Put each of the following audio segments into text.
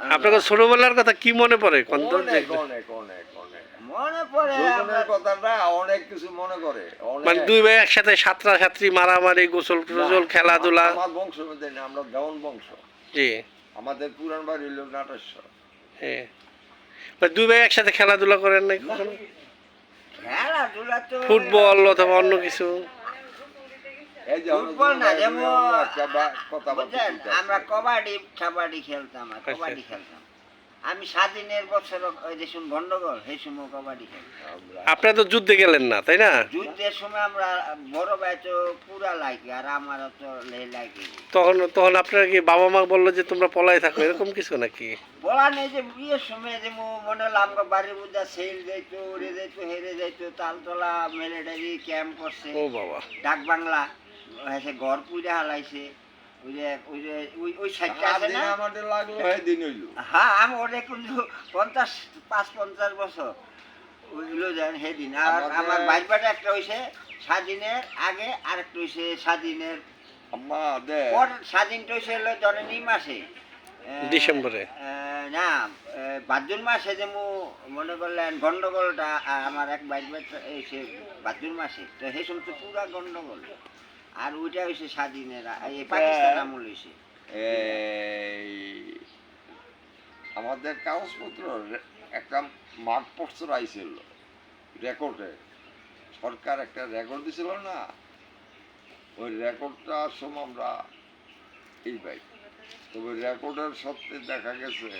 আপনাকে ছোটবেলার কথা কি মনে পড়ে? কোন তো অনেক অনেক অনেক অনেক। মনে পড়ে জীবনের আমরা- কথাটা অনেক কিছু মনে করে মানে দুই ভাই একসাথে সাতরা সাতরি মারামারি গোসল টোসল খেলাধুলা। আমার বংশ মধ্যে না, আমরা দেওয়ান বংশ। জি। আমাদের পুরান বাড়ি হলো নাটেশ্বর। হ্যাঁ দুই ভাই একসাথে খেলাধুলা করেন নাই কখনো? খেলাধুলা তো ফুটবল অথবা অন্য কিছু? ফুটবল না, যেমন- আমরা। কবাডি কাবাডি খেলতাম আর আচ্ছা, কবাডি। খেলতাম। আমি স্বাধীনের বছর ওই যে শুন গন্ডগোল সেই সময় কবাডি খেলতাম। আমরা আপনারা তো যুদ্ধে গেলেন না তাই না? যুদ্ধের সময় আমরা বড় ভাই তো পুরা লাগে আর আমার তো লে লাগে তখন তখন আপনারা কি বাবা মা বলল যে তোমরা পলাই থাকো এরকম কিছু নাকি? বলা নেই যে বিয়ের সময় যে মনে হলো আমাকে বাড়ির বুদ্ধা সেল যাইতো উড়ে যাইতো হেরে যাইতো তালতলা মিলিটারি ক্যাম্প করছে। ও বাবা। ডাক বাংলা হয়েছে ঘর পুজা হালাইছে। ওই যে ওই যে ওই ওই সাইডটা আছে না? আমাদের লাগল এই দিন হইল। হ্যাঁ আমি ওটা কিন্তু পঞ্চাশ পাঁচ পঞ্চাশ বছর। ওইগুলো জান সেদিন। আর আমার বাইক একটা হয়েছে স্বাধীনের আগে আর হয়েছে স্বাধীনের পর স্বাধীনটা হয়েছে হলো ধরেন এই মাসে। ডিসেম্বরে। না ভাদ্র মাসে যে মু মনে করলেন গন্ডগোলটা আমার এক বাইক বাটা এসে ভাদ্র মাসে। তো সেই সময় তো পুরা গন্ডগোল। আর ওইটা হয়েছে স্বাধীনের এই পাকিস্তান আমল হয়েছে আমাদের কাগজপত্র একটা মাঠ পত্র আইছিল রেকর্ডে। সরকার একটা রেকর্ড দিছিল না? ওই রেকর্ডটা সময় আমরা এই পাই। তবে রেকর্ডের সত্ত্বে দেখা গেছে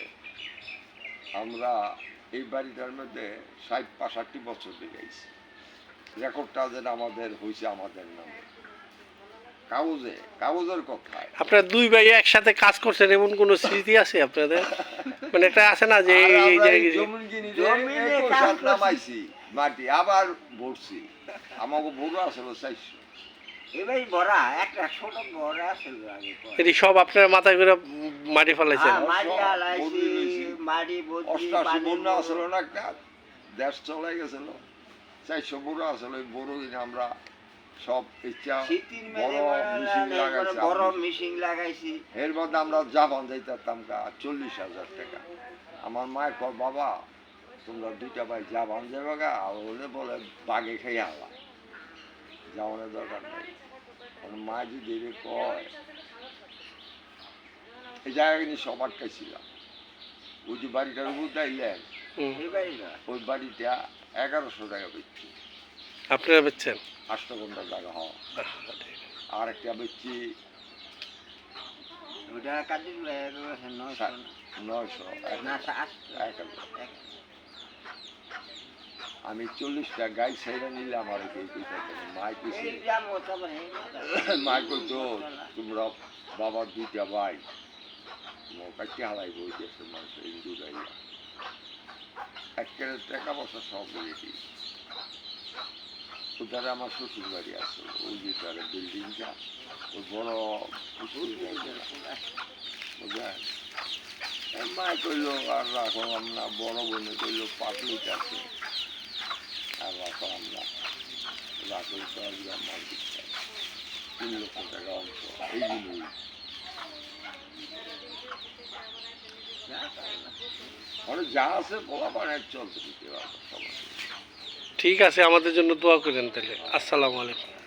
আমরা এই বাড়িটার মধ্যে ষাট পাঁষট্টি বছর দিয়ে গেছি রেকর্ডটা যেন আমাদের হয়েছে আমাদের নামে। কাগজে কাগজের কথায় আপনারা দুই ভাই একসাথে কাজ করছেন এমন কোনো স্মৃতি আছে আপনাদের? মানে একটা আছে না যে এই- যে। নামাইছি মাটি আবার ভরছি। আমাকে বড় আসলে চাইছো। এবারই ভরা একটা ছোট ঘর আছে আগে এটি সব আপনারা মাথায় করে মাটি ফেলাইছেন। হ্যাঁ, বন্যা। না একটা দেশ চলে গেছিল চারশো বড় আসলে ওই বড় দিনে আমরা সব ইচ্ছা বড় মেশিন লাগাইছি বড় মেশিন লাগাইছি। এর মধ্যে আমরা জাপান যাইতাম চল্লিশ হাজার টাকা। আমার মায়ের কর বাবা তোমরা দুইটা ভাই জাপান যাবে গা আর ওলে বলে বাগে খেয়ে আলা যাওয়ানোর দরকার নেই। আর মা যদি কয় এই জায়গা কিন্তু সব আটকাইছিলাম। ওই যে বাড়িটার উপর না ওই বাড়িটা এগারোশো টাকা বেচছি। আপনারা বেচছেন ঘণ্টা টাকা হওয়া আর একটা বেচছি আমি চল্লিশটা গাই সাইডে নিলাম পয়সা দেবে। মাই কইতো তোমরা বাবার দুইটা ভাই। কাটি হালাই বই দিয়েছে মানুষ এই দুটাই একেবারে টাকা পয়সা সব দিয়ে দিই ওধারে আমার শ্বশুর বাড়ি আছে, ওই যে তারে বিল্ডিংটা ওই বড় মা কইলো, আর রাখো আমরা। বড় বোনে কইলো পাতলুট আছে আর রাখো আমরা। রাখো সহজে আমার তিন লক্ষ টাকা অংশ মানে যা আছে বলা মানে চলতে দিতে পারব নেই। ঠিক আছে আমাদের জন্য দোয়া করেন তাহলে। আসসালামু আলাইকুম।